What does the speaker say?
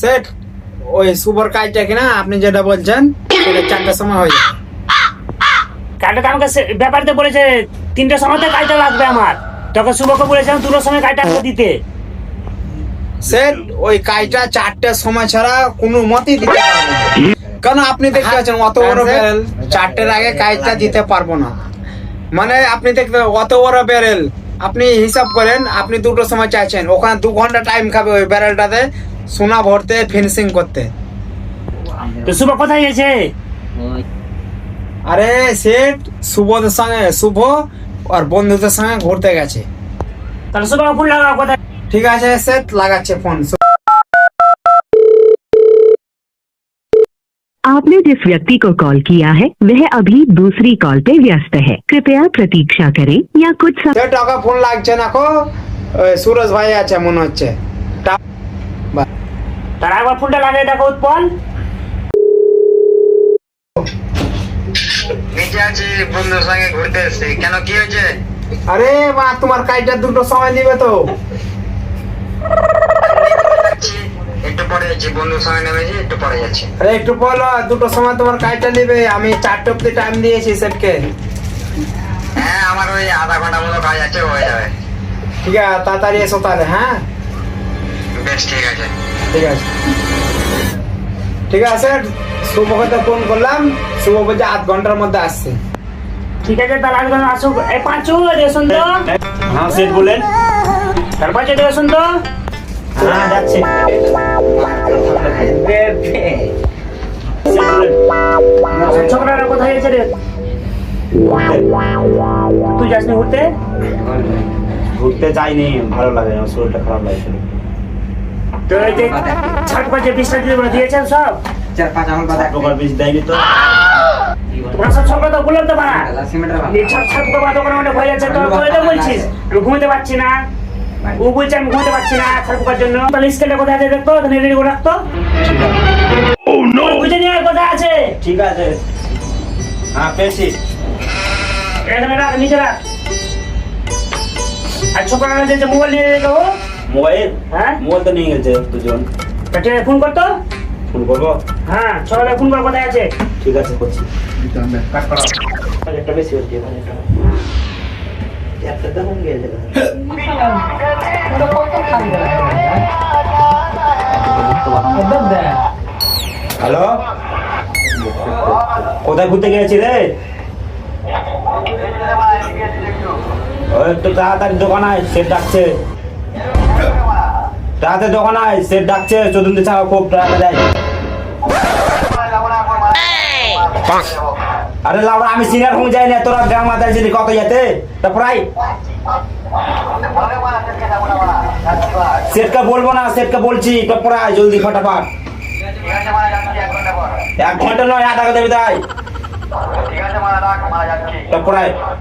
Set ওই super কাজটা কিনা আপনি যেটা বলছেন সেটা চারটার সময় হয়ে যাবে। কাজটা তো আমাকে ব্যাপারতে বলেছে তিনটের সময়তে কাজটা লাগবে আমার। তখন শুভকে বলেছিলাম দুটোর সময় কাজটা দিতে। সেট ওই কাজটা চারটার সময় ছাড়া কোনো মতেই দিতে পারব কারণ আপনি দেখতে পাচ্ছেন অত বড় ব্যারেল চারটের আগে কাজটা দিতে পারব না। মানে আপনি দেখতে অত বড় ব্যারেল আপনি হিসাব করেন আপনি দুটোর সময় চাইছেন ওখানে দু ঘণ্টা টাইম খাবে ওই ব্যারেলটাতে সোনা ভরতে ফিনিশিং করতে তো শুভ কোথায় গেছে আরে সেট শুভদের সঙ্গে শুভ আর বন্ধুদের সঙ্গে ঘুরতে গেছে তাহলে শুভকে ফোন লাগাও কোথায় ঠিক আছে সেট লাগাচ্ছে ফোন आपने जिस व्यक्ति को कॉल किया है वह अभी दूसरी कॉल पे व्यस्त है कृपया प्रतीक्षा करें या कुछ समय সেট টাকা ফোন লাগছে না কো ওই সুরজ ভাই আছে মনে হচ্ছে টা- বা- তার একবার ফোনটা লাগিয়ে দেখো উৎপল। নিচে আছি বন্ধুর সঙ্গে ঘুরতে এসছি। কেন কি হয়েছে? আরে মা তোমার কাজটা দুটো সময় দিবে তো। একটু পরে যাচ্ছি বন্ধুর সঙ্গে নেমেছি একটু পরে যাচ্ছি। আরে একটু বলো দুটো সময় তোমার কাজটা নিবে। আমি চারটে অব্দি টাইম দিয়েছি সেটকে হ্যাঁ আমার ওই আধা ঘণ্টা মতো কাজ আছে হয়ে যাবে। ঠিক আছে তাড়াতাড়ি এসো তাহলে হ্যাঁ? বেশ ঠিক আছে। ঠিক আছে। ঠিক আছে শুভকে তো ফোন করলাম। শুভ বলছে আধ ঘণ্টার মধ্যে আসছে। ঠিক আছে তাহলে আজকে আসুক। এই পাঁচু রেশন তো। হ্যাঁ সেট বলেন। তার পাঁচু রেশন তো। হ্যাঁ যাচ্ছে। ছোকরারা কোথায় গেছে রে? তুই যাসনি ঘুরতে? ঘুরতে যাইনি ভালো লাগে আমার শরীরটা খারাপ লাগে শুধু। তো এই যে ছাট পাঁচে বিশটা দিতে দিয়েছেন সব? সাত প্রকার বীজ দেয়নি তো। তোরা সব ছোকরা বললাম তো বাড়া। এই ছাট ছাট করে বাদ হয়ে যাচ্ছে তোর করে বলছিস? আমি ঘুমোতে পারছি না। ও বলছে আমি ঘুমোতে পারছি না ছাট পোকার জন্য। তাহলে স্কেলটা কোথায় আছে দেখতো? রেডি করে রাখতো? বুঝে নিয়ে আয় আছে। ঠিক আছে। হ্যাঁ পেয়েছি। এখানে রাখ নিচে রাখ। আর ছোকরা যে মোবাইল নিয়ে রেখো মোবাইল? হ্যাঁ? মোবাইল তো নিয়ে গেছে দুজন। এটা ফোন করতো? ফোন করব? হ্যাঁ ছোকরা ফোন কর কোথায় আছে। ঠিক আছে করছি। একটা বেশি হচ্ছে হ্যালো? কোথায় ঘুরতে গেছি রে একটু তাড়াতাড়ি দোকান আয় সেট ডাকছে। তাড়াতাড়ি দোকান আয় সেট ডাকছে, চতুর্থ ছাড়া খুব তাড়াতাড়ি আয়। আরে লাউড়া আমি সিনিয়র হোম যাই না, তোরা গ্রাম মাথায় যদি কত যেতে তা প্রায়। সেটকে বলব না, সেটকে বলছি, তো প্রায়, জলদি ফটাফট। এক ঘণ্টা নয়, আধা ঘণ্টা দেবে তাই ঠিক আছে মারা মারা প্রায়।